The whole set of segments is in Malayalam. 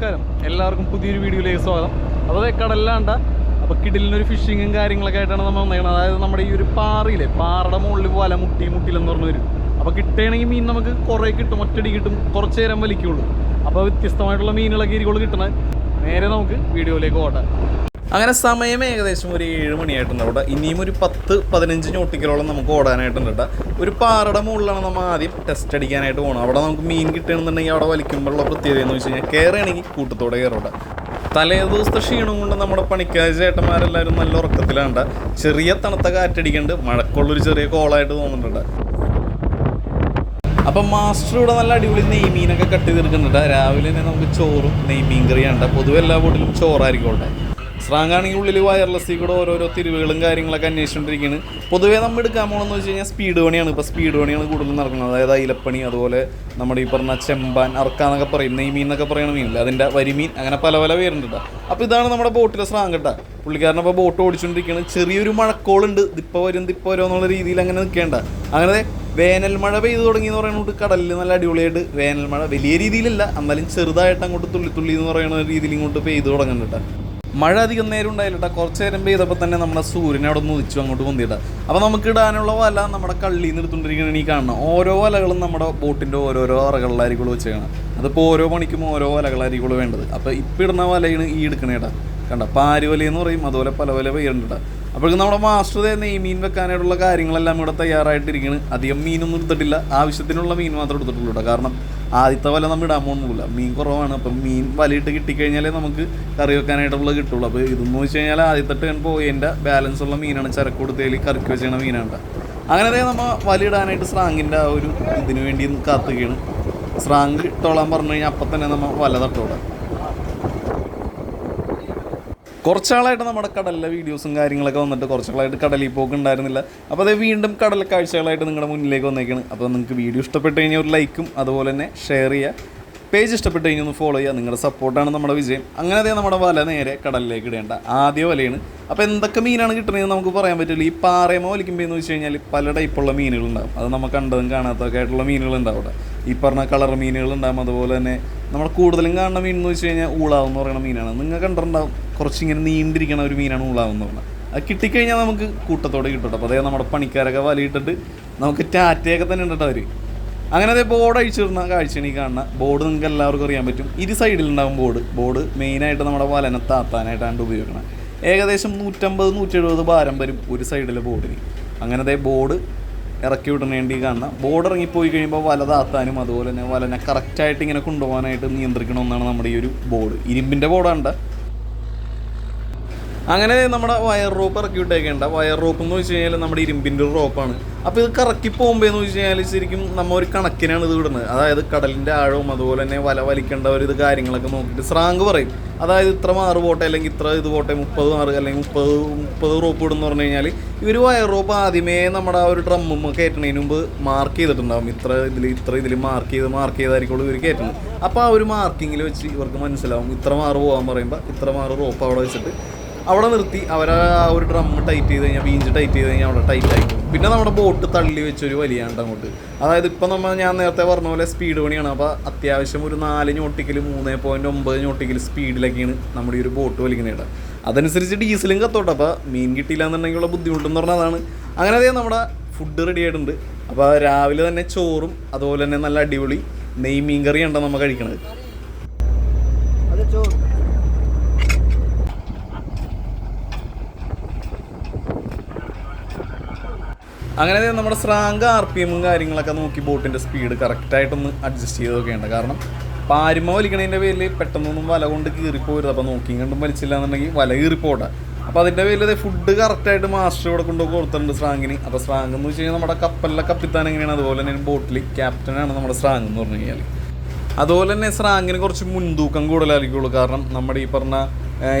പുതിയൊരു വീഡിയോയിലേക്ക് സ്വാഗതം. അപ്പോൾ അതെ കടലിലാണ്ട അപ്പോൾ കിടിലിനൊരു ഫിഷിങ്ങും കാര്യങ്ങളൊക്കെ ആയിട്ടാണ് നമ്മൾ വന്നേക്കുന്നത് അതായത് നമ്മുടെ ഈ ഒരു പാറയിലെ പാറയുടെ മുകളിൽ വല മുട്ടി മുട്ടിലെന്ന് പറഞ്ഞു വരും. അപ്പോൾ കിട്ടുകയാണെങ്കിൽ മീൻ നമുക്ക് കുറേ കിട്ടും ഒറ്റടി കിട്ടും കുറച്ച് നേരം വലിക്കുള്ളൂ. അപ്പോൾ വ്യത്യസ്തമായിട്ടുള്ള മീനുകളൊക്കെ ഇരിക്കുള്ളൂ കിട്ടണത് നേരെ നമുക്ക് വീഡിയോയിലേക്ക് ഓട്ടാം അങ്ങനെ സമയം ഏകദേശം ഒരു ഏഴ് മണിയായിട്ടുണ്ട് അവിടെ. ഇനിയും ഒരു പത്ത് പതിനഞ്ച് ഞോട്ടിക്കലോളം നമുക്ക് ഓടാനായിട്ടുണ്ട് കേട്ടോ. ഒരു പാറയുടെ മുകളിലാണ് നമ്മൾ ആദ്യം ടെസ്റ്റ് അടിക്കാനായിട്ട് പോകണം അവിടെ നമുക്ക് മീൻ കിട്ടുകയാണെന്നുണ്ടെങ്കിൽ അവിടെ വലിക്കുമ്പോഴുള്ള പ്രത്യേകത എന്ന് വെച്ച് കഴിഞ്ഞാൽ കയറുകയാണെങ്കിൽ കൂട്ടത്തോടെ കയറോട്ടെ തലേ ദിവസത്തെ ക്ഷീണം കൊണ്ട് നമ്മുടെ പണിക്കാർ ചേട്ടന്മാരെല്ലാവരും നല്ല ഉറക്കത്തിലാണ്ട ചെറിയ തണുത്ത കാറ്റടിക്കുന്നുണ്ട്. മഴക്കുള്ളൊരു ചെറിയ കോളായിട്ട് തോന്നുന്നുണ്ട് അപ്പം മാസ്റ്റർ ഇവിടെ നല്ല അടിപൊളി നെയ്മീനൊക്കെ കട്ട് തീർക്കുന്നുണ്ട് രാവിലെ തന്നെ നമുക്ക് ചോറും നെയ്മീൻ കറിയാണ് പൊതുവെ എല്ലാ വീട്ടിലും ചോറായിരിക്കും ഇവിടെ സ്രാങ്കാണെങ്കിൽ ഉള്ളിൽ വയർലെസ്സിൽ കൂടെ ഓരോരോ തിരിവുകളും കാര്യങ്ങളൊക്കെ അന്വേഷിച്ചുകൊണ്ടിരിക്കുകയാണ് പൊതുവേ നമ്മൾ എടുക്കാൻ പോകണമെന്ന് വെച്ച് കഴിഞ്ഞാൽ സ്പീഡ് പണിയാണ്. ഇപ്പോൾ സ്പീഡ് പണിയാണ് കൂടുതൽ നടക്കുന്നത്. അതായത് അയിലപ്പണി അതുപോലെ നമ്മുടെ ഈ പറഞ്ഞ ചെമ്പാൻ അറക്കാന്നൊക്കെ പറയും. നെയ്മീൻ എന്നൊക്കെ പറയുന്ന മീനില്ല അതിന്റെ വരിമീൻ അങ്ങനെ പല പല പേരുണ്ട് അപ്പോൾ ഇതാണ് നമ്മുടെ ബോട്ടിലെ സ്രാങ്ക് കേട്ടോ പുള്ളിക്കാരൻ അപ്പോൾ ബോട്ട് ഓടിച്ചുകൊണ്ടിരിക്കുകയാണ് ചെറിയൊരു മഴക്കോളുണ്ട്. ദിപ്പ വരും ദിപ്പ വരും എന്നുള്ള രീതിയിൽ അങ്ങനെ നിൽക്കേണ്ട അങ്ങനെ വേനൽ മഴ പെയ്തു തുടങ്ങി എന്ന് പറയുന്നത് കടലിൽ നല്ല അടിപൊളിയായിട്ട് വേനൽ മഴ വലിയ രീതിയിലല്ല. എന്നാലും ചെറുതായിട്ട് അങ്ങോട്ട് തുള്ളി തുള്ളി എന്ന് പറയുന്ന രീതിയിൽ ഇങ്ങോട്ട് പെയ്തു തുടങ്ങുന്നുണ്ട് മഴ അധികം നേരം ഉണ്ടായില്ല കുറച്ച് നേരം പെയ്തപ്പോൾ തന്നെ നമ്മുടെ സൂര്യൻ അവിടെ നിന്ന് ഉദിച്ചു അങ്ങോട്ട് പൊന്തിയിട്ട അപ്പോൾ നമുക്ക് ഇടാനുള്ള വല നമ്മുടെ കള്ളിയിൽ നിന്ന് എടുത്തുകൊണ്ടിരിക്കുന്ന ഈ കാണണം ഓരോ വലകളും നമ്മുടെ ബോട്ടിന്റെ ഓരോരോ അറകളിലായിരിക്കും വെച്ചേക്കണം. അതിപ്പോൾ ഓരോ മണിക്കും ഓരോ വലകളായിരിക്കും വേണ്ടത്. അപ്പോൾ ഇപ്പം ഇടുന്ന വലയാണ് ഈ എടുക്കണേടാ കണ്ട? പാരുവല എന്ന് പറയും. അതുപോലെ പല പല പേരുണ്ട് അപ്പോഴേക്കും നമ്മുടെ മാസ്റ്റർ ഈ മീൻ വെക്കാനായിട്ടുള്ള കാര്യങ്ങളെല്ലാം ഇവിടെ തയ്യാറായിട്ടിരിക്കുകയാണ് അധികം മീനൊന്നും എടുത്തിട്ടില്ല. ആവശ്യത്തിനുള്ള മീൻ മാത്രം എടുത്തിട്ടുള്ളൂ കേട്ടോ കാരണം ആദ്യത്തെ വല നമ്മൾ ഇടാൻ പോകുന്നില്ല മീൻ കുറവാണ്. അപ്പം മീൻ വലയിട്ട് കിട്ടിക്കഴിഞ്ഞാലേ നമുക്ക് കറി വെക്കാനായിട്ടുള്ളത് കിട്ടുള്ളൂ. അപ്പോൾ ഇതെന്ന് വെച്ച് കഴിഞ്ഞാൽ ആദ്യത്തെ ടേൺ പോയതിന്റെ ബാലൻസ് ഉള്ള മീനാണ് ചരക്ക് കൊടുത്തേൽ കറിക്ക് വെച്ചിരുന്ന മീനാണ്ട അങ്ങനെ ദേ നമ്മൾ വലയിടാനായിട്ട് സ്രാങ്കിന്റെ ആ ഒരു ഇതിനു വേണ്ടി കാത്തുകയാണ്. സ്രാങ്ക് ഇട്ടോളാൻ പറഞ്ഞു കഴിഞ്ഞാൽ അപ്പം തന്നെ നമ്മൾ വല തട്ടോടാം കുറച്ചാളായിട്ട് നമ്മുടെ കടലിലെ വീഡിയോസും കാര്യങ്ങളൊക്കെ വന്നിട്ട് കുറച്ചാളായിട്ട് കടലിൽ പോക്ക് ഉണ്ടായിരുന്നില്ല അപ്പോൾ അത് വീണ്ടും കടൽ കാഴ്ചകളായിട്ട് നിങ്ങളുടെ മുന്നിലേക്ക് വന്നേക്കാണ്. അപ്പോൾ നിങ്ങൾക്ക് വീഡിയോ ഇഷ്ടപ്പെട്ട് കഴിഞ്ഞാൽ ഒരു ലൈക്കും അതുപോലെ തന്നെ ഷെയർ ചെയ്യുക. പേജ് ഇഷ്ടപ്പെട്ട് കഴിഞ്ഞാൽ ഒന്ന് ഫോളോ ചെയ്യുക. നിങ്ങളുടെ സപ്പോർട്ടാണ് നമ്മുടെ വിജയം. അങ്ങനെ അതേ നമ്മുടെ വല നേരെ കടലിലേക്ക് ഇടേണ്ട ആദ്യ വലയാണ്. അപ്പോൾ എന്തൊക്കെ മീനാണ് കിട്ടുന്നതെന്ന് നമുക്ക് പറയാൻ പറ്റില്ല. ഈ പാറയമോ വലിക്കുമ്പോൾ എന്ന് വെച്ച് കഴിഞ്ഞാൽ പല ടൈപ്പുള്ള മീനുകളുണ്ടാകും അത് നമ്മൾ കണ്ടതും കാണാത്തതൊക്കെ ആയിട്ടുള്ള മീനുകളുണ്ടാവും അവിടെ. ഈ പറഞ്ഞ കളർ മീനുകളുണ്ടാകും അതുപോലെ തന്നെ നമ്മൾ കൂടുതലും കാണുന്ന മീൻ എന്ന് വെച്ച് കഴിഞ്ഞാൽ ഊളാവ് എന്ന് പറയുന്ന മീനാണ്. നിങ്ങൾ കണ്ടിട്ടുണ്ടാവും കുറച്ചിങ്ങനെ നീണ്ടിരിക്കണ ഒരു മീനാണ് ഊളാവ് എന്ന് പറഞ്ഞാൽ അത് കിട്ടിക്കഴിഞ്ഞാൽ നമുക്ക് കൂട്ടത്തോടെ കിട്ടും അപ്പോൾ അതേ നമ്മുടെ പണിക്കാരൊക്കെ വലയിട്ടിട്ട് നമുക്ക് ടാറ്റയൊക്കെ തന്നെ ഉണ്ട് അവർ അങ്ങനെ അതേ ബോർഡ് അഴിച്ചിടുന്ന കാഴ്ചയാണ് ഈ കാണുന്ന. ബോർഡ് നിങ്ങൾക്ക് എല്ലാവർക്കും അറിയാൻ പറ്റും. ഇരു സൈഡിലുണ്ടാകും ബോർഡ്. ബോർഡ് മെയിനായിട്ട് നമ്മുടെ വലനെ താത്താനായിട്ടാണ് ഉപയോഗിക്കുന്നത് ഏകദേശം നൂറ്റമ്പത് നൂറ്റെഴുപത് ഭാരം വരും ഒരു സൈഡിലെ ബോർഡിന്. അങ്ങനത്തെ ബോർഡ് ഇറക്കി വിടണേണ്ടി കാണുന്ന ബോർഡ് ഇറങ്ങിപ്പോയി കഴിയുമ്പോൾ വല താത്താനും അതുപോലെ തന്നെ വലനെ കറക്റ്റായിട്ട് ഇങ്ങനെ കൊണ്ടുപോകാനായിട്ട് നിയന്ത്രിക്കണമെന്നാണ് നമ്മുടെ ഈ ഒരു ബോർഡ് ഇരുമ്പിന്റെ ബോർഡാണ് അങ്ങനെ നമ്മുടെ വയർ റോപ്പ് ഇറക്കി വിട്ടേക്കേണ്ട വയർ റോപ്പ് എന്ന് വെച്ച് കഴിഞ്ഞാൽ നമ്മുടെ ഇരുമ്പിന്റെ ഒരു റോപ്പാണ് അപ്പോൾ ഇത് കറക്കി പോകുമ്പോൾ എന്ന് വെച്ച് കഴിഞ്ഞാൽ ശരിക്കും നമ്മ ഒരു കണക്കിനാണ് ഇത് വിടുന്നത് അതായത് കടലിന്റെ ആഴവും അതുപോലെ തന്നെ വല വലിക്കേണ്ട ഒരു ഇത് കാര്യങ്ങളൊക്കെ നോക്കിയിട്ട് സ്രാങ്ക് പറയും. അതായത് ഇത്ര മാറ് പോട്ടെ അല്ലെങ്കിൽ ഇത്ര ഇത് പോട്ടെ മുപ്പത് മാറ് അല്ലെങ്കിൽ മുപ്പത് മുപ്പത് റോപ്പ് ഇടുന്ന് പറഞ്ഞു കഴിഞ്ഞാൽ ഇവർ വയർ റോപ്പ് ആദ്യമേ നമ്മുടെ ആ ഒരു ഡ്രമ്മും കയറ്റുന്നതിന് മുമ്പ് മാർക്ക് ചെയ്തിട്ടുണ്ടാവും. ഇത്ര ഇതിൽ ഇത്ര ഇതിൽ മാർക്ക് ചെയ്ത് മാർക്ക് ചെയ്തായിരിക്കും ഇവർ കയറ്റുന്നത്. അപ്പോൾ ആ ഒരു മാർക്കിങ്ങിൽ വെച്ച് ഇവർക്ക് മനസ്സിലാവും. ഇത്ര മാറ് പോകാൻ പറയുമ്പോൾ ഇത്ര മാറ് റോപ്പ് അവിടെ വെച്ചിട്ട് അവിടെ നിർത്തി. അവരെ ഒരു ഡ്രം ടൈറ്റ് ചെയ്ത് കഴിഞ്ഞാൽ ബീഞ്ച് ടൈറ്റ് ചെയ്ത് കഴിഞ്ഞാൽ അവിടെ ടൈറ്റ് ആയി പിന്നെ നമ്മുടെ ബോട്ട് തള്ളി വെച്ചൊരു വലിയാണ്ട് അങ്ങോട്ട്. അതായത് ഇപ്പം നമ്മൾ ഞാൻ നേരത്തെ പറഞ്ഞ പോലെ സ്പീഡ് പണിയാണ്. അപ്പോൾ അത്യാവശ്യം ഒരു നാല് ഞോട്ടിക്കൽ മൂന്ന് പോയിന്റ് ഒമ്പത് ഞോട്ടിക്കൽ സ്പീഡിലൊക്കെയാണ് നമ്മുടെ ഈ ഒരു ബോട്ട് വലിക്കുന്നത് അതനുസരിച്ച് ഡീസലും കത്തോട്ടെ. അപ്പോൾ മീൻ കിട്ടിയില്ല എന്നുണ്ടെങ്കിലുള്ള ബുദ്ധിമുട്ടെന്ന് പറഞ്ഞാൽ അതാണ്. അങ്ങനെ അതേ നമ്മുടെ ഫുഡ് റെഡി ആയിട്ടുണ്ട്. അപ്പോൾ രാവിലെ തന്നെ ചോറും അതുപോലെ തന്നെ നല്ല അടിപൊളി നെയ്മീൻ കറിയാണ് നമ്മൾ കഴിക്കണത്. അങ്ങനെ നമ്മുടെ സ്രാങ്ക് ആർ പി എമ്മും കാര്യങ്ങളൊക്കെ നോക്കി ബോട്ടിന്റെ സ്പീഡ് കറക്റ്റായിട്ടൊന്ന് അഡ്ജസ്റ്റ് ചെയ്ത് നോക്കേണ്ട. കാരണം പാരുമ വലിക്കണതിന്റെ പേരിൽ പെട്ടെന്നൊന്നും വല കൊണ്ട് കീറിപ്പോരുത് അപ്പോൾ നോക്കിയും കണ്ടും വലിച്ചില്ല എന്നുണ്ടെങ്കിൽ വല കീറിപ്പോട്ടെ അപ്പോൾ അതിന്റെ പേരിൽ ഫുഡ് കറക്റ്റായിട്ട് മാസ്റ്റർ ഇവിടെ കൊണ്ട് കൊടുത്തിട്ടുണ്ട് സ്രാങ്കിന്. അപ്പോൾ സ്രാങ്ക് എന്ന് വെച്ച് കഴിഞ്ഞാൽ നമ്മുടെ കപ്പലിലെ കപ്പിത്താൻ എങ്ങനെയാണ്? അതുപോലെ തന്നെ ബോട്ടിൽ ക്യാപ്റ്റനാണ് നമ്മുടെ സ്രാങ്ക് എന്ന് പറഞ്ഞു കഴിഞ്ഞാൽ അതുപോലെ തന്നെ സ്രാങ്കിന് കുറച്ച് മുൻതൂക്കം കൂടുതലായിരിക്കുള്ളൂ. കാരണം നമ്മുടെ ഈ പറഞ്ഞ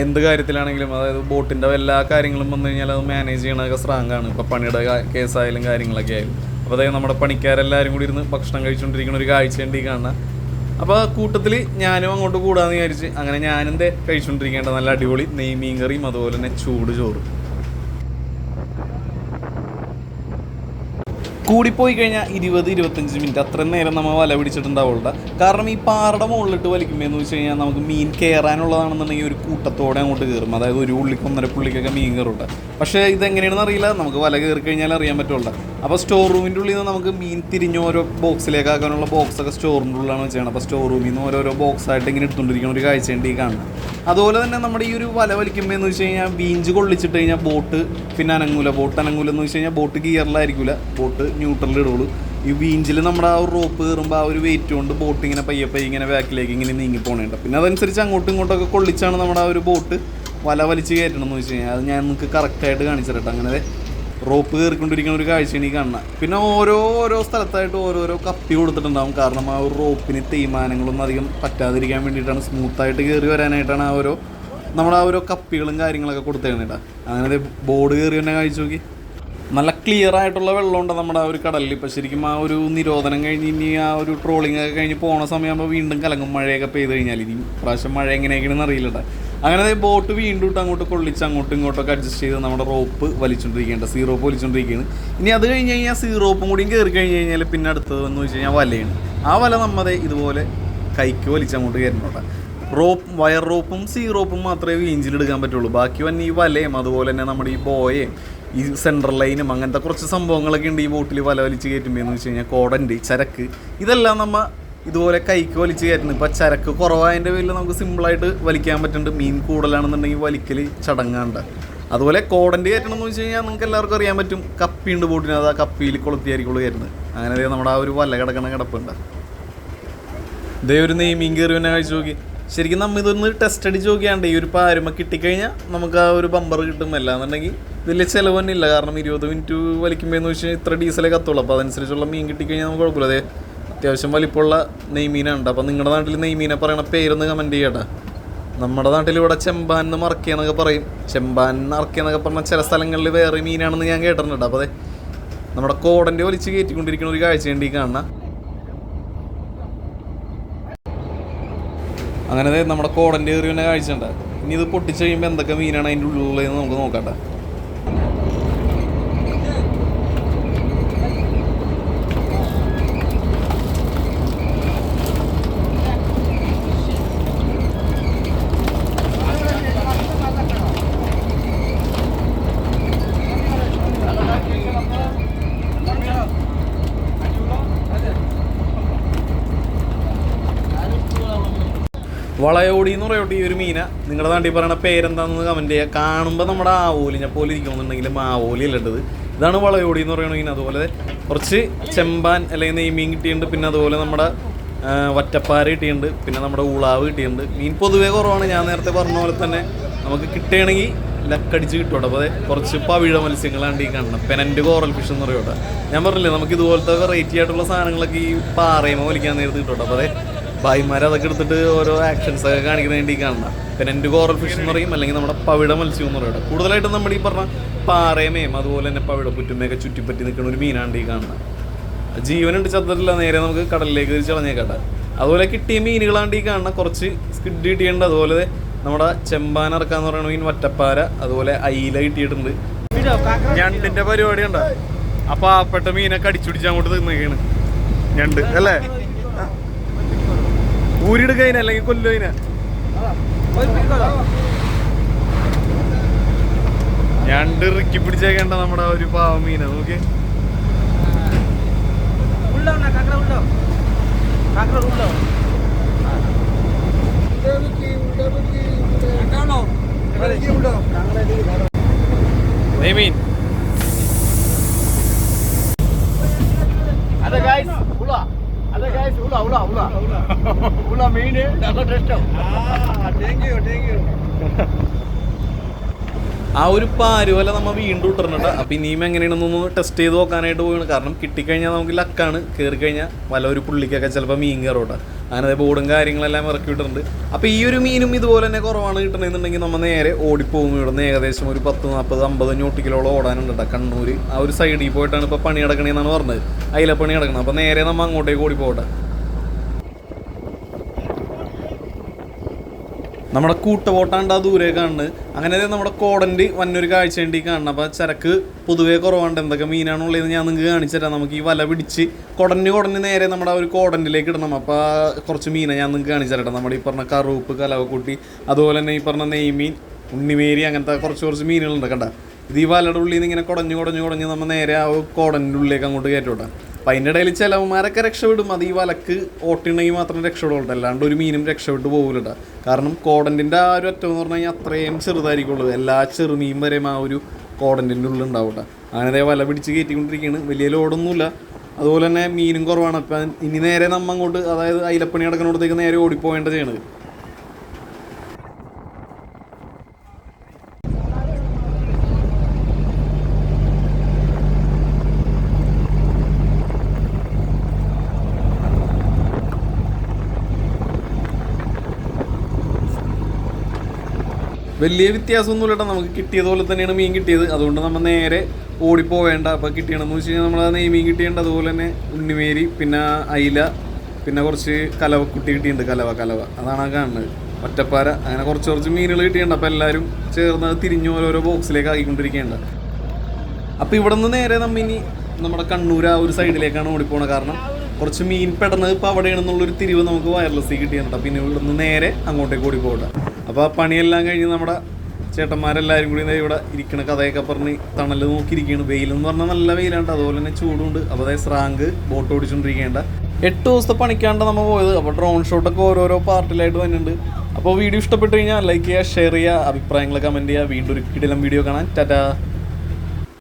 എന്ത് കാര്യത്തിലാണെങ്കിലും അതായത് ബോട്ടിന്റെ എല്ലാ കാര്യങ്ങളും വന്നു കഴിഞ്ഞാൽ അത് മാനേജ് ചെയ്യണതൊക്കെ സ്രാങ്കാണ് ഇപ്പോൾ പണിയുടെ കേസായാലും കാര്യങ്ങളൊക്കെ ആയാലും. അപ്പോൾ അതായത് നമ്മുടെ പണിക്കാരെല്ലാവരും കൂടി ഇരുന്ന് ഭക്ഷണം കഴിച്ചുകൊണ്ടിരിക്കുന്ന ഒരു കാഴ്ചയുണ്ട് ഈ കാണുന്ന. അപ്പോൾ കൂട്ടത്തിൽ ഞാനും അങ്ങോട്ട് കൂടാന്ന് വിചാരിച്ച് അങ്ങനെ ഞാനെന്തേ കഴിച്ചുകൊണ്ടിരിക്കേണ്ട നല്ല അടിപൊളി നെയ്മീൻ കറിയും അതുപോലെ തന്നെ ചൂട് ചോറും. കൂടിപ്പോയി കഴിഞ്ഞാൽ ഇരുപത് ഇരുപത്തഞ്ച് മിനിറ്റ്. അത്രയും നേരം നമ്മൾ വല പിടിച്ചിട്ടുണ്ടാവുള്ള കാരണം ഈ പാറയുടെ മുകളിലിട്ട് വലിക്കുമ്പോൾ എന്ന് വെച്ച് കഴിഞ്ഞാൽ നമുക്ക് മീൻ കയറാനുള്ളതാണെന്നുണ്ടെങ്കിൽ ഒരു കൂട്ടത്തോടെ അങ്ങോട്ട് കയറും അതായത് ഒരു ഉള്ളിക്ക് ഒന്നര പുള്ളിക്കൊക്കെ മീൻ കയറുണ്ട് പക്ഷേ ഇതെങ്ങനെയാണെന്ന് അറിയില്ല. നമുക്ക് വല കയറി കഴിഞ്ഞാൽ അറിയാൻ പറ്റുള്ളൂ അപ്പോൾ സ്റ്റോർ റൂമിന്റെ ഉള്ളിൽ നിന്ന് നമുക്ക് മീൻ തിരിഞ്ഞ് ഓരോ ബോക്സിലേക്ക് ആക്കാനുള്ള ബോക്സ് ഒക്കെ സ്റ്റോർ റൂമിന്റെ ഉള്ളിലാണ് വെച്ചാണ് അപ്പോൾ സ്റ്റോർ റൂമിൽ നിന്ന് ഓരോരോ ബോക്സ് ആയിട്ട് ഇങ്ങനെ എടുത്തുകൊണ്ടിരിക്കുന്ന ഒരു കാഴ്ചയുണ്ട് ഈ കാണുന്നത് അതുപോലെ തന്നെ നമ്മുടെ ഈ ഒരു വല വലിക്കുമ്പോൾ എന്ന് വെച്ച് കഴിഞ്ഞാൽ ബീഞ്ച് കൊള്ളിച്ചിട്ട് കഴിഞ്ഞാൽ ബോട്ട് പിന്നെ അനങ്ങൂല. ബോട്ട് അനങ്ങൂല എന്ന് വെച്ച് കഴിഞ്ഞാൽ ബോട്ട് ഗിയറിലായിരിക്കില്ല ബോട്ട് ന്യൂട്രലിൽ ഇടുള്ളൂ. ഈ ബീഞ്ചിൽ നമ്മുടെ ആ റോപ്പ് കയറുമ്പോൾ ആ ഒരു വെയിറ്റ് കൊണ്ട് ബോട്ട് ഇങ്ങനെ പയ്യെ പയ്യെ ഇങ്ങനെ ബാക്കിലേക്ക് ഇങ്ങനെ നീങ്ങി പോകണുണ്ട് പിന്നെ അതനുസരിച്ച് അങ്ങോട്ടും ഇങ്ങോട്ടൊക്കെ കൊള്ളിച്ചാണ് നമ്മുടെ ആ ഒരു ബോട്ട് വല വലിച്ച് കയറ്റണം എന്ന് വെച്ച് കഴിഞ്ഞാൽ അത് ഞാൻ നിങ്ങൾക്ക് കറക്റ്റായിട്ട് കാണിച്ചു അങ്ങനെ റോപ്പ് കയറിക്കൊണ്ടിരിക്കുന്ന ഒരു കാഴ്ചയാണ് ഈ കാണുന്നത് പിന്നെ ഓരോ ഓരോ സ്ഥലത്തായിട്ട് ഓരോരോ കപ്പി കൊടുത്തിട്ടുണ്ടാവും. കാരണം ആ ഒരു റോപ്പിന് തേയ്മാനങ്ങളൊന്നും അധികം പറ്റാതിരിക്കാൻ വേണ്ടിയിട്ടാണ് സ്മൂത്തായിട്ട് കയറി വരാനായിട്ടാണ് ആ ഓരോ നമ്മൾ ആ ഓരോ കപ്പികളും കാര്യങ്ങളൊക്കെ കൊടുത്തേക്കണേട്ടാ അങ്ങനെ ബോർഡ് കയറി തന്നെ കാഴ്ച നോക്കി. നല്ല ക്ലിയർ ആയിട്ടുള്ള വെള്ളമുണ്ട് നമ്മുടെ ആ ഒരു കടലിൽ ഇപ്പം ശരിക്കും ആ ഒരു നിരോധനം കഴിഞ്ഞ് ഇനി ആ ഒരു ട്രോളിംഗ് ഒക്കെ കഴിഞ്ഞ് പോണ സമയമാകുമ്പോൾ വീണ്ടും കലങ്ങും മഴയൊക്കെ പെയ്ത് കഴിഞ്ഞാൽ ഇനി പ്രാവശ്യം മഴ എങ്ങനെയൊക്കെയാണെന്ന് അറിയില്ലട്ടാ അങ്ങനെ ബോട്ട് വീണ്ടും അങ്ങോട്ട് കൊള്ളിച്ച് അങ്ങോട്ടും ഇങ്ങോട്ടൊക്കെ അഡ്ജസ്റ്റ് ചെയ്ത് നമ്മുടെ റോപ്പ് വലിച്ചുകൊണ്ടിരിക്കേണ്ട സീ റോപ്പ് വലിച്ചുകൊണ്ടിരിക്കുകയാണ് ഇനി അത് കഴിഞ്ഞ് കഴിഞ്ഞാൽ സീ റോപ്പും കൂടിയും കയറി കഴിഞ്ഞ് കഴിഞ്ഞാൽ പിന്നെ അടുത്തതെന്ന് വെച്ച് കഴിഞ്ഞാൽ വലയാണ്. ആ വല നമ്മതെ ഇതുപോലെ കൈക്ക് വലിച്ച് അങ്ങോട്ട് കയറുന്നുണ്ട് റോപ്പ് വയർ റോപ്പും സീ റോപ്പും മാത്രമേ വീഞ്ചിൽ എടുക്കാൻ പറ്റുള്ളൂ. ബാക്കി വന്നെ ഈ വലയും അതുപോലെ തന്നെ നമ്മുടെ ഈ ബോയയും ഈ സെൻട്രൽ ലൈനും അങ്ങനത്തെ കുറച്ച് സംഭവങ്ങളൊക്കെ ഉണ്ട് ഈ ബോട്ടിൽ വല വലിച്ച് കയറ്റുമ്പോൾ എന്ന് വെച്ച് കഴിഞ്ഞാൽ കോടന്റെ ചരക്ക് ഇതെല്ലാം നമ്മ ഇതുപോലെ കൈക്ക് വലിച്ച് കയറ്റുന്നത് ഇപ്പം ചരക്ക് കുറവായതിന്റെ പേരിൽ നമുക്ക് സിമ്പിളായിട്ട് വലിക്കാൻ പറ്റുന്നുണ്ട്. മീൻ കൂടുതലാണെന്നുണ്ടെങ്കിൽ വലിക്കൽ ചടങ്ങാണ്ട് അതുപോലെ കോടന്റെ കയറ്റണം എന്ന് വെച്ച് കഴിഞ്ഞാൽ നമുക്ക് എല്ലാവർക്കും അറിയാൻ പറ്റും. കപ്പിയുണ്ട് ബോട്ടിന്. അത് ആ കപ്പിയിൽ കൊളുത്തിയായിരിക്കുള്ളൂ കയറ്റുന്നത്. അങ്ങനെ നമ്മുടെ ആ ഒരു വല കിടക്കണ കിടപ്പുണ്ട്. ഇതേ ഒരു നെയ്മീൻ കയറി തന്നെ കഴിച്ചു നോക്കി. ശരിക്കും നമ്മൾ ഇതൊന്ന് ടെസ്റ്റ് അടിച്ച് നോക്കിയാണ്ട് ഈ ഒരു പാരുമ കിട്ടിക്കഴിഞ്ഞാൽ നമുക്ക് ആ ഒരു ബമ്പർ കിട്ടും. അല്ലാന്നുണ്ടെങ്കിൽ വലിയ ചിലവ് തന്നെ ഇല്ല. കാരണം ഇരുപത് മിനിറ്റ് വലിക്കുമ്പോൾ എന്ന് വെച്ചാൽ ഇത്ര ഡീസലേ കത്തുള്ളൂ. അപ്പോൾ അതനുസരിച്ചുള്ള മീൻ കിട്ടിക്കഴിഞ്ഞാൽ നമുക്ക് കുഴപ്പമില്ല അതെ അത്യാവശ്യം വലിപ്പമുള്ള നെയ്മീനുണ്ട് അപ്പം നിങ്ങളുടെ നാട്ടിൽ നെയ്മീനെ പറയണ പേരൊന്ന് കമന്റ് ചെയ്യട്ടെ. നമ്മുടെ നാട്ടിൽ ഇവിടെ ചെമ്പാൻ എന്ന് മറക്കിയെന്നൊക്കെ പറയും. ചെമ്പാൻ മറക്കിയെന്നൊക്കെ പറഞ്ഞാൽ ചില സ്ഥലങ്ങളിൽ വേറെ മീനാണെന്ന് ഞാൻ കേട്ടിട്ടുണ്ട്. അപ്പോൾ അതെ നമ്മുടെ കോടന്റെ വലിച്ച് കയറ്റിക്കൊണ്ടിരിക്കുന്ന ഒരു കാഴ്ചയുണ്ട് ഈ കാണുന്ന. അങ്ങനെ നമ്മുടെ കോടന്റെ കയറി കാഴ്ച ഉണ്ട് ഇനി ഇത് പൊട്ടിച്ച് കഴിയുമ്പോൾ എന്തൊക്കെ മീനാണ് അതിന്റെ ഉള്ളിലുള്ളതെന്ന് നമുക്ക് നോക്കട്ടെ വളയോടി എന്ന് പറയോട്ടെ ഈ ഒരു മീന. നിങ്ങളുടെ നാട്ടിൽ പറയണ പേരെന്താണെന്ന് കമന്റ് ചെയ്യുക. കാണുമ്പോൾ നമ്മുടെ ആവോലിനെ പോലെ ഇരിക്കുന്നുണ്ടെങ്കിലും ആ ഓലി അല്ലേണ്ടത് ഇതാണ് വളയോടി എന്ന് പറയുന്ന മീൻ. അതുപോലെ കുറച്ച് ചെമ്പാൻ അല്ലെങ്കിൽ നെയ്മീൻ കിട്ടിയിട്ടുണ്ട്. പിന്നെ അതുപോലെ നമ്മുടെ വറ്റപ്പാര കിട്ടിയിട്ടുണ്ട്. പിന്നെ നമ്മുടെ ഉളാവ് കിട്ടിയിട്ടുണ്ട്. മീൻ പൊതുവേ കുറവാണ്. ഞാൻ നേരത്തെ പറഞ്ഞ പോലെ തന്നെ നമുക്ക് കിട്ടുകയാണെങ്കിൽ ലക്കടിച്ച് കിട്ടും അപ്പോൾ അതെ കുറച്ച് പവിഴ മത്സ്യങ്ങളാണ് ഈ കാണണം പെനന്റ് കോറൽ ഫിഷ് എന്ന് പറയോട്ടെ ഞാൻ പറഞ്ഞില്ലേ നമുക്ക് ഇതുപോലത്തെ വെറൈറ്റി ആയിട്ടുള്ള സാധനങ്ങളൊക്കെ ഈ പാറയുമ്പോൾ വലിക്കാൻ നേരത്ത് കിട്ടും അപ്പോൾ അതെ ഭായിമാർ അതൊക്കെ എടുത്തിട്ട് ഓരോ ആക്ഷൻസ് ഒക്കെ കാണിക്കുന്ന വേണ്ടി കാണണം പിന്നെ എന്റെ കോറൽ ഫിഷ് എന്ന് പറയും അല്ലെങ്കിൽ നമ്മുടെ പവിട മത്സ്യം എന്ന് പറയുന്നത് കൂടുതലായിട്ടും നമ്മൾ ഈ പറഞ്ഞ പാറയമേയും അതുപോലെ തന്നെ പവിട പുറ്റുമയൊക്കെ ചുറ്റിപ്പറ്റി നിൽക്കുന്ന ഒരു മീനാണ്ട് ഈ കാണുന്നത്. ജീവനുണ്ട് ചത്തരില്ല നേരെ നമുക്ക് കടലിലേക്ക് തിരിച്ച് കളഞ്ഞേക്കട്ടെ അതുപോലെ കിട്ടിയ മീനുകളാണ്ട് ഈ കാണുന്ന കുറച്ച് സ്കിഡ് കിട്ടിയിട്ടുണ്ട്. അതുപോലെ നമ്മുടെ ചെമ്പാൻ ഇറക്കാന്ന് പറയുന്ന മീൻ വറ്റപ്പാര അതുപോലെ അയില കിട്ടിയിട്ടുണ്ട്. ഞണ്ടിന്റെ പരിപാടി ഉണ്ടോ ആ ആപ്പെട്ട മീനൊക്കെ അടിച്ചുപിടിച്ച് അങ്ങോട്ട് തിന്നേക്കാണ് ഞണ്ട് അല്ലേ? ഊരിടുക അതിനെ അല്ലെങ്കിൽ കൊല്ലുകയിന്? ഞണ്ട് ഇറുക്കി പിടിച്ചേക്കേണ്ട നമ്മുടെ ഒരു പാവ മീന നോക്കി. നെയ്മീൻ ആ ഒരു പാരുവല നമ്മൾ വീണ്ടും ഇട്ടിട്ടുണ്ട്. അപ്പം ഇനിയും എങ്ങനെയാണെന്നൊന്ന് ടെസ്റ്റ് ചെയ്ത് നോക്കാനായിട്ട് പോവുകയാണ് കാരണം കിട്ടിക്കഴിഞ്ഞാൽ നമുക്ക് ലക്കാണ് കയറി കഴിഞ്ഞാൽ വല്ല ഒരു പുള്ളിക്കൊക്കെ ചിലപ്പോൾ മീൻ കയറോട്ടെ. അങ്ങനെ ബോർഡും കാര്യങ്ങളെല്ലാം ഇറക്കി വിട്ടിട്ടുണ്ട്. അപ്പോൾ ഈ ഒരു മീനും ഇതുപോലെ തന്നെ കുറവാണ് കിട്ടണമെന്നുണ്ടെങ്കിൽ നമ്മൾ നേരെ ഓടിപ്പോകും ഇവിടെ നിന്ന് ഏകദേശം ഒരു പത്ത് നാൽപ്പത് അമ്പത് ഞോട്ടിക്കിലോളം ഓടാനുണ്ട് കേട്ടോ കണ്ണൂർ ആ ഒരു സൈഡിൽ പോയിട്ടാണ് ഇപ്പോൾ പണി കിടക്കണേന്നാണ് പറഞ്ഞത്. അതിലെ പണി കിടക്കണം അപ്പോൾ നേരെ നമ്മൾ അങ്ങോട്ടേക്ക് ഓടിപ്പോട്ടെ നമ്മുടെ കൂട്ടുപോട്ടാണ്ട് ആ ദൂരെ കാണുന്നത്. അങ്ങനെ നമ്മുടെ കോടന്റെ വന്നൊരു കാഴ്ച വേണ്ടി കാണണം അപ്പോൾ ചരക്ക് പൊതുവേ കുറവാണ്ട് എന്തൊക്കെ മീനാണ് മീനാണുള്ളതെന്ന് ഞാൻ നിങ്ങൾക്ക് കാണിച്ചു തരാം. നമുക്ക് ഈ വല പിടിച്ച് കുടഞ്ഞ് കുടഞ്ഞ് നേരെ നമ്മുടെ ഒരു കോടന്റിലേക്ക് ഇടണം. അപ്പോൾ കുറച്ച് മീനെ ഞാൻ നിങ്ങൾക്ക് കാണിച്ചു തരട്ടെ നമ്മുടെ ഈ പറഞ്ഞ കറുപ്പ് കലവക്കുട്ടി അതുപോലെ തന്നെ ഈ പറഞ്ഞ നെയ്മീൻ ഉണ്ണിമേരി അങ്ങനത്തെ കുറച്ച് കുറച്ച് മീനുകളുണ്ട്. കണ്ട? ഇത് ഈ വലയുടെ ഉള്ളിൽ നിന്ന് ഇങ്ങനെ കുടഞ്ഞ് കുടഞ്ഞ് കുടഞ്ഞ് നമ്മൾ നേരെ ആ കോടന്റെ ഉള്ളിലേക്ക് അങ്ങോട്ട് കയറ്റോട്ടെ. അപ്പം അതിന്റെ ഇടയിൽ ചിലവന്മാരൊക്കെ രക്ഷപ്പെടും. അത് ഈ വലക്ക് ഓട്ടിണെങ്കിൽ മാത്രം രക്ഷപ്പെടുള്ളൂ. അല്ലാണ്ട് ഒരു മീനും രക്ഷപ്പെട്ടു പോകില്ല കാരണം കോടന്റിന്റെ ആ ഒരു അറ്റം എന്ന് പറഞ്ഞു കഴിഞ്ഞാൽ അത്രയും ചെറുതായിരിക്കുള്ളൂ. എല്ലാ ചെറുമീൻ വരെയും ആ ഒരു കോടന്റിന്റെ ഉള്ളിൽ ഉണ്ടാവട്ടെ. അങ്ങനെ വല പിടിച്ച് കയറ്റിക്കൊണ്ടിരിക്കുകയാണ്. വലിയ ലോഡൊന്നുമില്ല. അതുപോലെ തന്നെ മീനും കുറവാണ്. അപ്പം ഇനി നേരെ നമ്മൾ അങ്ങോട്ട് അതായത് അയിലപ്പണി നടക്കുന്നിടത്തേക്ക് നേരെ ഓടിപ്പോകേണ്ടത് ചെയ്യണത്. വലിയ വ്യത്യാസമൊന്നുമില്ല ഇല്ലട്ടോ നമുക്ക് കിട്ടിയതുപോലെ തന്നെയാണ് മീൻ കിട്ടിയത്. അതുകൊണ്ട് നമ്മൾ നേരെ ഓടിപ്പോവേണ്ട. അപ്പോൾ കിട്ടിയണമെന്ന് വെച്ച് കഴിഞ്ഞാൽ നമ്മൾ ആ നെയ്മീൻ കിട്ടിയേണ്ട അതുപോലെ തന്നെ ഉണ്ണിമേരി പിന്നെ അയില പിന്നെ കുറച്ച് കലവക്കുട്ടി കിട്ടിയിട്ടുണ്ട്. കലവ കലവ. അതാണ് ആ കാണുന്നത്. ഒറ്റപ്പാര. അങ്ങനെ കുറച്ച് കുറച്ച് മീനുകൾ കിട്ടിയിട്ടുണ്ട്. അപ്പോൾ എല്ലാവരും ചേർന്ന് തിരിഞ്ഞ് ഓരോരോ ബോക്സിലേക്ക് ആക്കിക്കൊണ്ടിരിക്കുകയുണ്ട് അപ്പോൾ ഇവിടെ നിന്ന് നേരെ നമ്മ ഇനി നമ്മുടെ കണ്ണൂർ ആ ഒരു സൈഡിലേക്കാണ് ഓടിപ്പോണത്. കാരണം കുറച്ച് മീൻ പെടുന്നത് ഇപ്പോൾ അവിടെയാണെന്നുള്ളൊരു തിരിവ് നമുക്ക് വയർലെസ്സിൽ കിട്ടിയിട്ടുണ്ട്. പിന്നെ ഇവിടെ നിന്ന് നേരെ അങ്ങോട്ടേക്ക് ഓടി പോകട്ടെ അപ്പോൾ ആ പണിയെല്ലാം കഴിഞ്ഞ് നമ്മുടെ ചേട്ടന്മാരെല്ലാവരും കൂടി ഇവിടെ ഇരിക്കണ കഥയൊക്കെ പറഞ്ഞ് തണൽ നോക്കിയിരിക്കുകയാണ് വെയിലെന്ന് പറഞ്ഞാൽ നല്ല വെയിലുണ്ട് അതുപോലെ തന്നെ ചൂടുണ്ട്. അപ്പോൾ അതായത് സ്രാങ്ക് ബോട്ട് ഓടിച്ചുകൊണ്ടിരിക്കേണ്ട എട്ട് ദിവസത്തെ പണിക്കാണ്ട് നമ്മൾ പോയത്. അപ്പോൾ ഡ്രോൺ ഷോട്ടൊക്കെ ഓരോരോ പാർട്ടിലായിട്ട് വന്നിട്ടുണ്ട്. അപ്പോൾ വീഡിയോ ഇഷ്ടപ്പെട്ട് കഴിഞ്ഞാൽ ലൈക്ക് ചെയ്യുക ഷെയർ ചെയ്യുക അഭിപ്രായങ്ങൾ കമന്റ് ചെയ്യുക. വീണ്ടും ഒരു കിടിലം വീഡിയോ കാണാൻ. ടാറ്റാ.